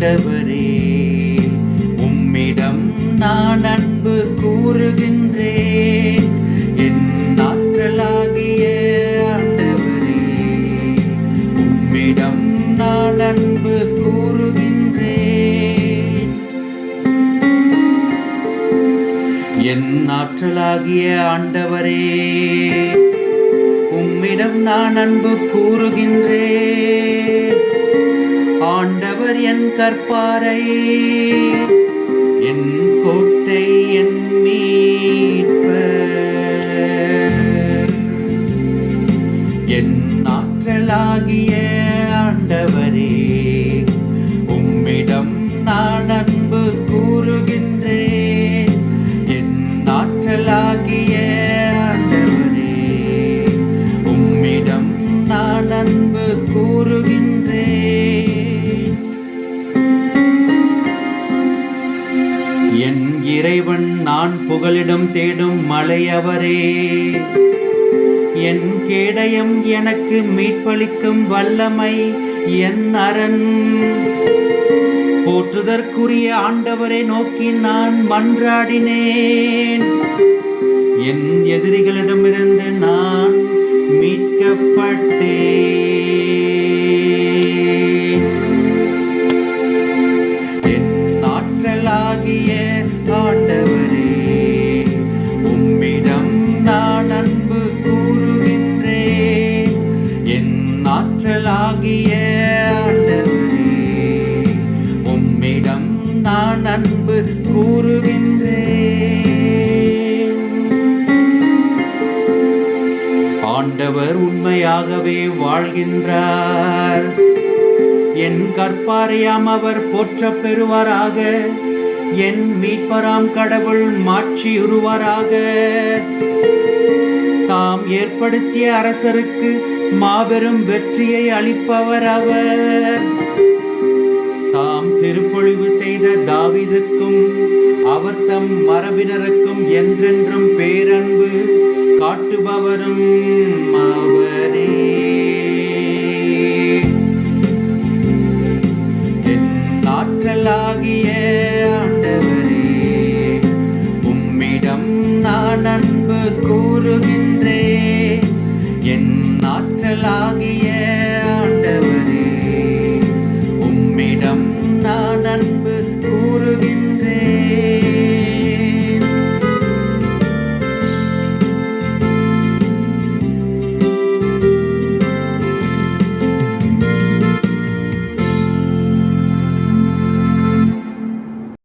ஆண்டவரே உம்மிடம் நான் அன்பு கூறுகின்றேன். என் ஆற்றலாகிய ஆண்டவரே உம்மிடம் நான் அன்பு கூறுகின்றேன். என் ஆற்றலாகிய ஆண்டவரே உம்மிடம் நான் அன்பு கூறுகின்றேன். என் கற்பாரை என் கோட்டை என் மீட்ப. என் ஆற்றலாகிய ஆண்டவரே உம்மிடம் நான் அன்பு இறைவன் நான் புகலிடம் தேடும் மலையவரே. என் கேடயம் எனக்கு மீட்பளிக்கும் வல்லமை என் அரண். போற்றுதற்குரிய ஆண்டவரை நோக்கி நான் மன்றாடினேன். என் எதிரிகளிடமிருந்து நான் மீட்கப்பட்டேன். நான் அன்பு கூறுகின்றேன். ஆண்டவர் உண்மையாகவே வாழ்கின்றார். என் கற்பாரையாம் அவர் போற்றப் பெறுவாராக என் மீட்பராம் கடவுள் மாட்சியுறுவாராக. தாம் ஏற்படுத்திய அரசருக்கு மாபெரும் வெற்றியை அளிப்பவர் அவர். தாம் திருப்பொழிவு செய்த தாவீதுக்கும் அவர் தம் மரபினருக்கும் என்றென்றும் பேரன்பு காட்டுபவரும் அவரே. என் ஆற்றலாகிய ஆண்டவரே உம்மிடம் நான் அன்பு கூறுகின்றேன். என் ஆற்றலாகிய